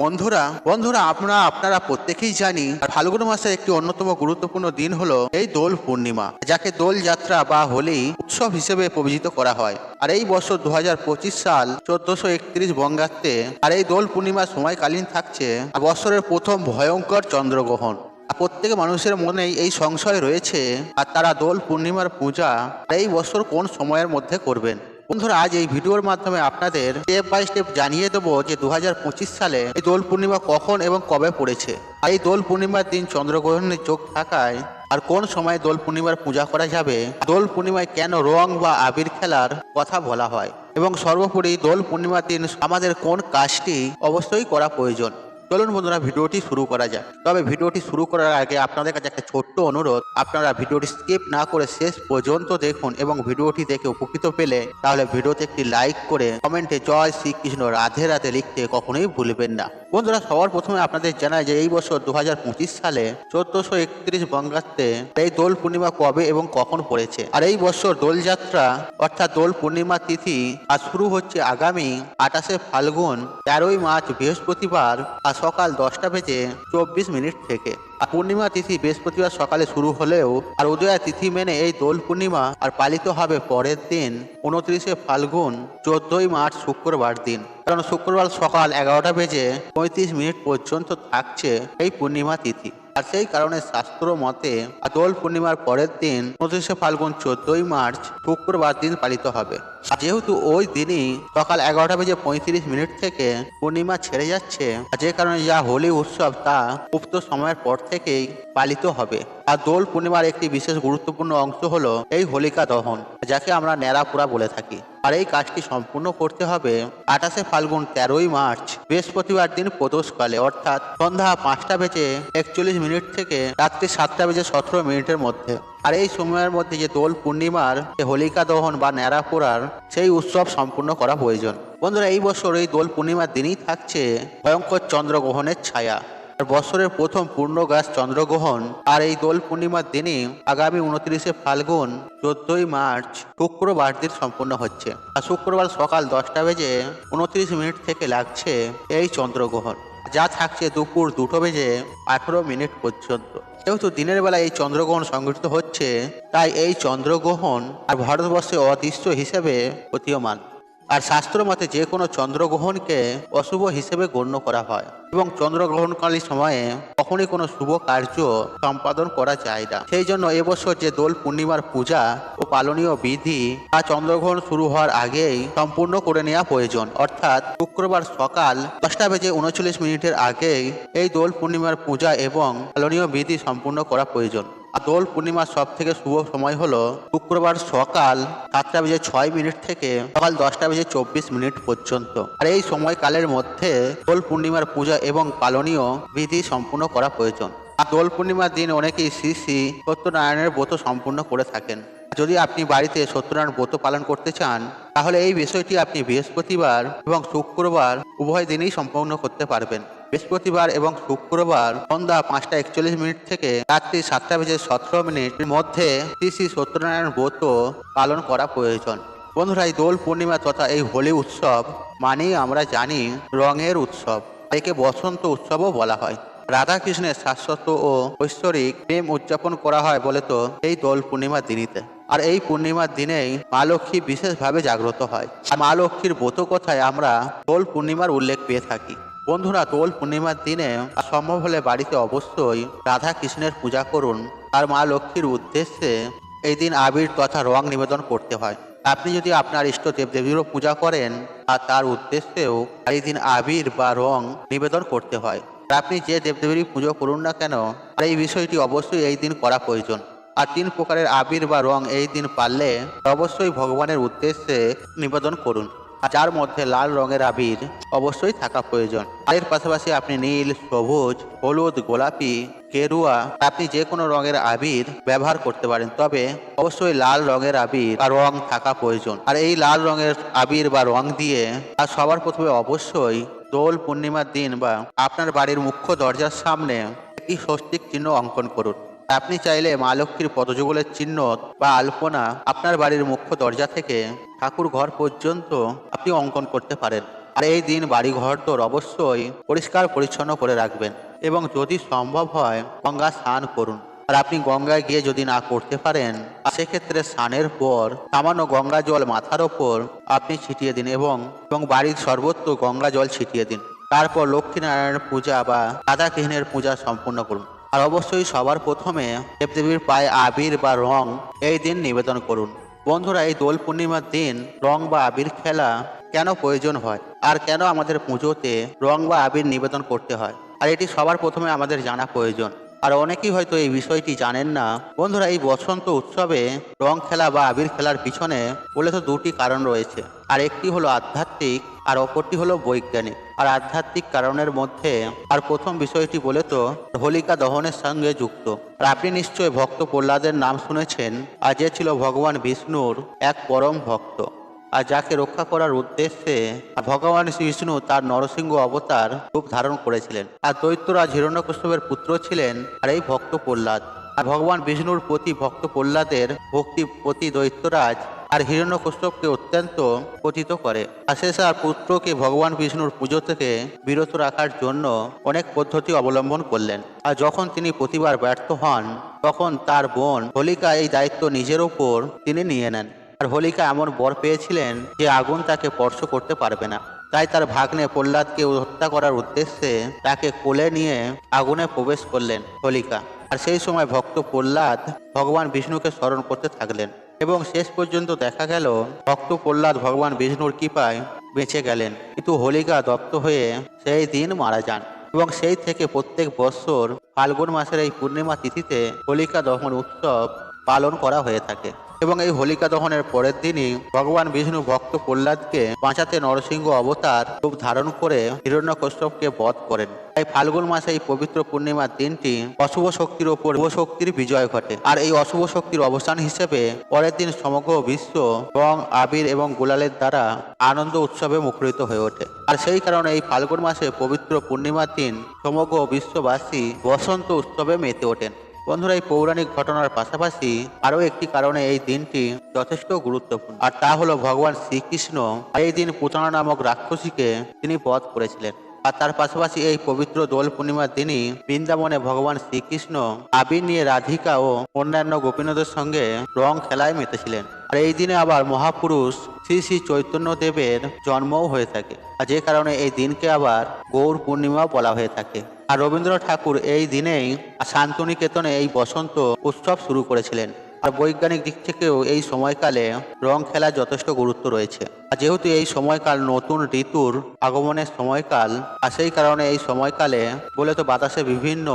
বন্ধুরা বন্ধুরা আপনারা আপনারা প্রত্যেকেই জানি, ফাল্গুন মাসের একটি অন্যতম গুরুত্বপূর্ণ দিন হলো এই দোল পূর্ণিমা, যাকে দোল যাত্রা বা হোলি উৎসব হিসেবে পবিজিত করা হয়। আর এই বছর দু হাজার পঁচিশ সাল চোদ্দশো একত্রিশ বঙ্গাব্দে আর এই দোল পূর্ণিমার সময়কালীন থাকছে বছরের প্রথম ভয়ঙ্কর চন্দ্রগ্রহণ। প্রত্যেক মানুষের মনেই এই সংশয় রয়েছে, আর তারা দোল পূর্ণিমার পূজা এই বছর কোন সময়ের মধ্যে করবেন। বন্ধুরা, আজ এই ভিডিওর মাধ্যমে আপনাদের স্টেপ বাই স্টেপ জানিয়ে দেবো যে দু হাজার পঁচিশ সালে এই দোল পূর্ণিমা কখন এবং কবে পড়েছে। আর এই দোল পূর্ণিমার দিন চন্দ্রগ্রহণের চোখ থাকায় আর কোন সময় দোল পূর্ণিমার পূজা করা যাবে, দোল পূর্ণিমায় কেন রং বা আবির খেলার কথা বলা হয়। এবং সর্বোপরি দোল পূর্ণিমার দিন আমাদের কোন কাজটি অবশ্যই করা প্রয়োজন। চলুন বন্ধুরা, ভিডিওটি শুরু করা যাক। তবে ভিডিওটি শুরু করার আগে আপনাদের কাছে একটা ছোট্ট অনুরোধ। আপনারা ভিডিওটি স্কিপ না করে শেষ পর্যন্ত দেখুন এবং ভিডিওটি দেখে উপকৃত পেলে তাহলে ভিডিওতে একটি লাইক করে কমেন্টে জয় শ্রীকৃষ্ণ রাধে রাধে লিখতে কখনোই ভুলবেন না। বন্ধুরা, সবার প্রথমে আপনাদের জানায় যে এই বছর দু হাজার পঁচিশ সালে চোদ্দশো একত্রিশ বঙ্গাব্দে এই দোল পূর্ণিমা কবে এবং কখন পড়েছে? আর এই বছর দোলযাত্রা, অর্থাৎ দোল পূর্ণিমা তিথি, আজ শুরু হচ্ছে আগামী আঠাশে ফাল্গুন তেরোই মার্চ বৃহস্পতিবার, আর সকাল দশটা বেজে চব্বিশ মিনিট থেকে। আর পূর্ণিমা তিথি বৃহস্পতিবার সকালে শুরু হলেও আর উদয়া তিথি মেনে এই দোল পূর্ণিমা আর পালিত হবে পরের দিন, উনত্রিশে ফাল্গুন, চোদ্দই মার্চ শুক্রবার দিন। কারণ শুক্রবার সকাল এগারোটা বেজে পঁয়ত্রিশ মিনিট পর্যন্ত থাকছে এই পূর্ণিমা তিথি। আর সেই কারণে শাস্ত্র মতে দোল পূর্ণিমার পরের দিন, উনত্রিশে ফাল্গুন, চোদ্দই মার্চ শুক্রবার দিন পালিত হবে। যেহেতু ওই দিনই সকাল এগারোটা বেজে পঁয়ত্রিশ মিনিট থেকে পূর্ণিমা ছেড়ে যাচ্ছে যে কারণে যা হোলি উৎসব তা উক্ত সময়ের পর থেকেই পালিত হবে। আর দোল পূর্ণিমার একটি বিশেষ গুরুত্বপূর্ণ অংশ হলো এই হোলিকা দহন, যাকে আমরা ন্যাড়াপুরা বলে থাকি। আর এই কাজটি সম্পূর্ণ করতে হবে আঠাশে ফাল্গুন তেরোই মার্চ, বৃহস্পতিবার দিন প্রদোষকালে, অর্থাৎ সন্ধ্যা পাঁচটা বেজে একচল্লিশ মিনিট থেকে রাত্রি সাতটা বেজে সতেরো মিনিটের মধ্যে। আর এই সময়ের মধ্যে যে দোল পূর্ণিমার হোলিকা দহন বা ন্যাড়া পোড়ার, সেই উৎসব সম্পূর্ণ করা প্রয়োজন। বন্ধুরা, এই বছর এই দোল পূর্ণিমার দিনই থাকছে ভয়ঙ্কর চন্দ্রগ্রহণের ছায়া। আর বছরের প্রথম পূর্ণ গাছ চন্দ্রগ্রহণ, আর এই দোল পূর্ণিমার দিনে আগামী উনত্রিশে ফাল্গুন, চোদ্দই মার্চ শুক্রবার দিন সম্পূর্ণ হচ্ছে। আর শুক্রবার সকাল দশটা বেজে উনত্রিশ মিনিট থেকে লাগছে এই চন্দ্রগ্রহণ। যা থাকছে দুপুর দুটো বেজে আঠেরো মিনিট পর্যন্ত। যেহেতু দিনের বেলা এই চন্দ্রগ্রহণ সংঘটিত হচ্ছে, তাই এই চন্দ্রগ্রহণ আর ভারতবর্ষে অদৃশ্য হিসেবে প্রতীয়মান। আর শাস্ত্র মতে যে কোনো চন্দ্রগ্রহণকে অশুভ হিসেবে গণ্য করা হয় এবং চন্দ্রগ্রহণকালীন সময়ে কখনই কোনো শুভ কার্য সম্পাদন করা যায় না। সেই জন্য এবছর যে দোল পূর্ণিমার পূজা ও পালনীয় বিধি তা চন্দ্রগ্রহণ শুরু হওয়ার আগেই সম্পূর্ণ করে নেওয়া প্রয়োজন। অর্থাৎ শুক্রবার সকাল দশটা বেজে উনচল্লিশ মিনিটের আগেই এই দোল পূর্ণিমার পূজা এবং পালনীয় বিধি সম্পূর্ণ করা প্রয়োজন। দোল পূর্ণিমার সব থেকে শুভ সময় হলো শুক্রবার সকাল সাতটা বেজে ছয় মিনিট থেকে সকাল দশটা বেজে চব্বিশ মিনিট পর্যন্ত। আর এই সময়কালের মধ্যে দোল পূর্ণিমার পূজা এবং পালনীয় বিধি সম্পূর্ণ করা প্রয়োজন। আর দোল পূর্ণিমার দিন অনেকেই শ্রী শ্রী সত্যনারায়ণের ব্রত সম্পূর্ণ করে থাকেন। যদি আপনি বাড়িতে সত্যনারায়ণ ব্রত পালন করতে চান, তাহলে এই বিষয়টি আপনি বৃহস্পতিবার এবং শুক্রবার উভয় দিনেই সম্পন্ন করতে পারবেন। বৃহস্পতিবার এবং শুক্রবার সন্ধ্যা পাঁচটা একচল্লিশ মিনিট থেকে রাত্রি সাতটা বেজে সতেরো মিনিটের মধ্যে শ্রী শ্রী সত্যনারায়ণ ব্রত পালন করা প্রয়োজন। বন্ধুরা, এই দোল পূর্ণিমা তথা এই হোলি উৎসব মানেই আমরা জানি রঙের উৎসব, একে বসন্ত উৎসবও বলা হয়। রাধাকৃষ্ণের শাশ্বত ও ঐশ্বরিক প্রেম উদযাপন করা হয় বলে তো এই দোল পূর্ণিমার দিনীতে। আর এই পূর্ণিমার দিনেই মা লক্ষ্মী বিশেষভাবে জাগ্রত হয়। আর মা লক্ষ্মীর ব্রত কথায় আমরা দোল পূর্ণিমার উল্লেখ পেয়ে থাকি। বন্ধুরা, দোল পূর্ণিমার দিনে সম্ভব হলে বাড়িতে অবশ্যই রাধা কৃষ্ণের পূজা করুন। আর মা লক্ষ্মীর উদ্দেশ্যে এই দিন আবির তথা রং নিবেদন করতে হয়। আপনি যদি আপনার ইষ্ট দেবদেবীরও পূজা করেন আর তার উদ্দেশ্যেও এই দিন আবির বা রং নিবেদন করতে হয়। আপনি যে দেবদেবীর পুজো করুন না কেন, আর এই বিষয়টি অবশ্যই এই দিন করা প্রয়োজন। আর তিন প্রকারের আবির বা রং এই দিন পারলে অবশ্যই ভগবানের উদ্দেশ্যে নিবেদন করুন। আর যার মধ্যে লাল রঙের আবির অবশ্যই থাকা প্রয়োজন। আর পাশাপাশি আপনি নীল, সবুজ, হলুদ, গোলাপি, গেরুয়া, আপনি যে কোনো রঙের আবির ব্যবহার করতে পারেন, তবে অবশ্যই লাল রঙের আবির বা রং থাকা প্রয়োজন। আর এই লাল রঙের আবির বা রং দিয়ে আর সবার প্রথমে অবশ্যই দোল পূর্ণিমার দিন বা আপনার বাড়ির মুখ্য দরজার সামনে একটি স্বস্তিক চিহ্ন অঙ্কন করুন। আপনি চাইলে মা লক্ষ্মীর পদযুগলের চিহ্ন বা আলপনা আপনার বাড়ির মুখ্য দরজা থেকে ঠাকুর ঘর পর্যন্ত আপনি অঙ্কন করতে পারেন। আর এই দিন বাড়ি তোর অবশ্যই পরিষ্কার পরিচ্ছন্ন করে রাখবেন এবং যদি সম্ভব হয় গঙ্গা স্নান করুন। আর আপনি গঙ্গায় গিয়ে যদি না করতে পারেন সেক্ষেত্রে স্নানের পর সামান্য গঙ্গা জল মাথার ওপর আপনি ছিটিয়ে দিন এবং এবং বাড়ির সর্বত্র গঙ্গা জল ছিটিয়ে দিন। তারপর লক্ষ্মীনারায়ণের পূজা বা রাধাকৃষ্ণের পূজা সম্পূর্ণ করুন। আর অবশ্যই সবার প্রথমে দেবদেবীর পায়ে আবির বা রং এই দিন নিবেদন করুন। বন্ধুরা, এই দোল পূর্ণিমার দিন রং বা আবির খেলা কেন প্রয়োজন হয়? আর কেন আমাদের পুজোতে রং বা আবির নিবেদন করতে হয়? আর এটি সবার প্রথমে আমাদের জানা প্রয়োজন। আর অনেকেই হয়তো এই বিষয়টি জানেন না। বন্ধুরা, এই বসন্ত উৎসবে রং খেলা বা আবির খেলার পিছনে বলে তো দুটি কারণ রয়েছে। আর একটি হলো আধ্যাত্মিক আর অপরটি হলো বৈজ্ঞানিক। আর আধ্যাত্মিক কারণের মধ্যে আর প্রথম বিষয়টি বলে তো, হোলিকা দহনের সঙ্গে যুক্ত। আর আপনি নিশ্চয়ই ভক্ত প্রহ্লাদের নাম শুনেছেন, আর যে ছিল ভগবান বিষ্ণুর এক পরম ভক্ত। আর যাকে রক্ষা করার উদ্দেশ্যে ভগবান শ্রী বিষ্ণু তার নরসিংহ অবতার রূপ ধারণ করেছিলেন। আর দৈত্যরাজ হিরণ্যকশ্যপের পুত্র ছিলেন আর এই ভক্ত প্রহ্লাদ। আর ভগবান বিষ্ণুর প্রতি ভক্ত প্রহ্লাদের ভক্তি প্রতি দৈত্যরাজ আর হিরণ্যকশ্যপকে অত্যন্ত পতিত করে। আর পুত্রকে ভগবান বিষ্ণুর পুজো থেকে বিরত রাখার জন্য অনেক পদ্ধতি অবলম্বন করলেন। আর যখন তিনি প্রতিবার ব্যর্থ হন, তখন তার বোন হোলিকা এই দায়িত্ব নিজের ওপর তিনি নিয়ে নেন। আর হোলিকা এমন বর পেয়েছিলেন যে আগুন তাকে স্পর্শ করতে পারবে না। তাই তার ভাগ্নে প্রহ্লাদকে হত্যা করার উদ্দেশ্যে তাকে কোলে নিয়ে আগুনে প্রবেশ করলেন হোলিকা। আর সেই সময় ভক্ত প্রহ্লাদ ভগবান বিষ্ণুকে স্মরণ করতে থাকলেন এবং শেষ পর্যন্ত দেখা গেল ভক্ত প্রহ্লাদ ভগবান বিষ্ণুর কৃপায় বেঁচে গেলেন। কিন্তু হোলিকা দত্ত হয়ে সেই দিন মারা যান এবং সেই থেকে প্রত্যেক বছর ফাল্গুন মাসের এই পূর্ণিমা তিথিতে হোলিকা দহন উৎসব পালন করা হয়ে থাকে। এবং এই হোলিকা দহনের পরের দিনই ভগবান বিষ্ণু ভক্ত প্রহ্লাদকে বাঁচাতে নরসিংহ অবতার রূপ ধারণ করে হিরণ্য হিরণ্যকশ্যপকে বধ করেন। তাই ফাল্গুন মাসে এই পবিত্র পূর্ণিমার দিনটি অশুভ শক্তির ওপর শুভ শক্তির বিজয় ঘটে। আর এই অশুভ শক্তির অবসান হিসেবে পরের দিন সমগ্র বিশ্ব রং, আবির এবং গোলালের দ্বারা আনন্দ উৎসবে মুখরিত হয়ে ওঠে। আর সেই কারণে এই ফাল্গুন মাসে পবিত্র পূর্ণিমার দিন সমগ্র বিশ্ববাসী বসন্ত উৎসবে মেতে ওঠেন। বন্ধুরা, এই পৌরাণিক ঘটনার পাশাপাশি আরও একটি কারণে এই দিনটি যথেষ্ট গুরুত্বপূর্ণ। আর তা হলো ভগবান শ্রীকৃষ্ণ এই দিন পুতনা নামক রাক্ষসীকে তিনি বধ করেছিলেন। আর তার পাশাপাশি এই পবিত্র দোল পূর্ণিমার দিনই বৃন্দাবনে ভগবান শ্রীকৃষ্ণ আবির নিয়ে রাধিকা ও অন্যান্য গোপীনদের সঙ্গে রং খেলায় মেতেছিলেন। আর এই দিনে আবার মহাপুরুষ শ্রী শ্রী চৈতন্যদেবের জন্মও হয়ে থাকে। আর যে কারণে এই দিনকে আবার গৌর পূর্ণিমাও বলা হয়ে থাকে। আর রবীন্দ্রনাথ ঠাকুর এই দিনেই শান্তনিকেতনে এই বসন্ত উৎসব শুরু করেছিলেন। আর বৈজ্ঞানিক দিক থেকেও এই সময়কালে রং খেলার যথেষ্ট গুরুত্ব রয়েছে। আর যেহেতু এই সময়কাল নতুন ঋতুর আগমনের সময়কাল, আর সেই কারণে এই সময়কালে বলে তো বাতাসে বিভিন্ন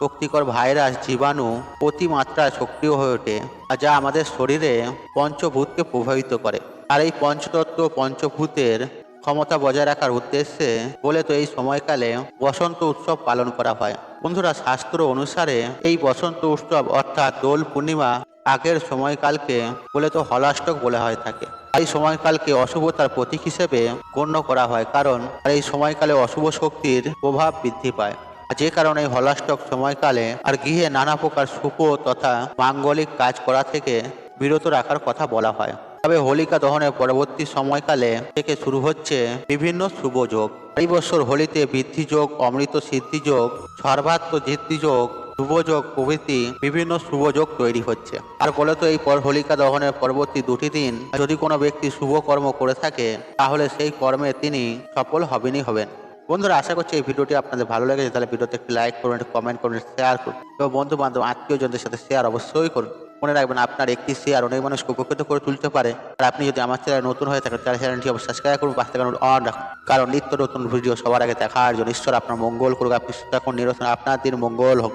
শক্তিকর ভাইরাস, জীবাণু অতিমাত্রায় সক্রিয় হয়ে ওঠে যা আমাদের শরীরে পঞ্চভূতকে প্রভাবিত করে। আর এই পঞ্চতত্ত্ব, পঞ্চভূতের ক্ষমতা বজায় রাখার উদ্দেশ্যে বলে তো এই সময়কালে বসন্ত উৎসব পালন করা হয়। বন্ধুরা, শাস্ত্র অনুসারে এই বসন্ত উৎসব অর্থাৎ দোল পূর্ণিমা আগের সময়কালকে বলে তো হলাষ্টক বলা হয়ে থাকে। এই সময়কালকে অশুভতার প্রতীক হিসেবে গণ্য করা হয় কারণ এই সময়কালে অশুভ শক্তির প্রভাব বৃদ্ধি পায়। যে কারণে হলাষ্টক সময়কালে আর গৃহে নানা প্রকার শুভ তথা মাঙ্গলিক কাজ করা থেকে বিরত রাখার কথা বলা হয়। তবে হোলিকা দহনের পরবর্তী সময়কালে থেকে শুরু হচ্ছে বিভিন্ন শুভ যোগ। এই বছর হোলিতে বৃদ্ধি যোগ, অমৃত সিদ্ধি যোগ, সর্বাত্ম যোগ শুভযোগ প্রভৃতি বিভিন্ন শুভযোগ তৈরি হচ্ছে। আর বলে তো এই পর হোলিকা দহনের পরবর্তী দুটি দিন যদি কোনো ব্যক্তি শুভ কর্ম করে থাকে, তাহলে সেই কর্মে তিনি সফল হবেনই হবেন। বন্ধুরা, আশা করছি এই ভিডিওটি আপনাদের ভালো লেগেছে। তাহলে ভিডিওতে একটি লাইক করুন, একটি কমেন্ট করুন শেয়ার করুন। এবং বন্ধু বান্ধব আত্মীয়জনদের সাথে শেয়ার অবশ্যই করুন। মনে রাখবেন, আপনার একটি শেয়ার অনেক মানুষকে উপকৃত করে তুলতে পারে। আর আপনি যদি আমার চ্যানেল নতুন হয়ে থাকেন, তাহলে চ্যানেলটি অবশ্যই সাবস্ক্রাইব করুন, পাশে থাকুন অন রাখুন। কারণ নিত্য নতুন ভিডিও সবার আগে দেখার জন্য ঈশ্বর আপনার মঙ্গল করুক, আপনি থাকুন, নিরসন, আপনার দিন মঙ্গল হোক।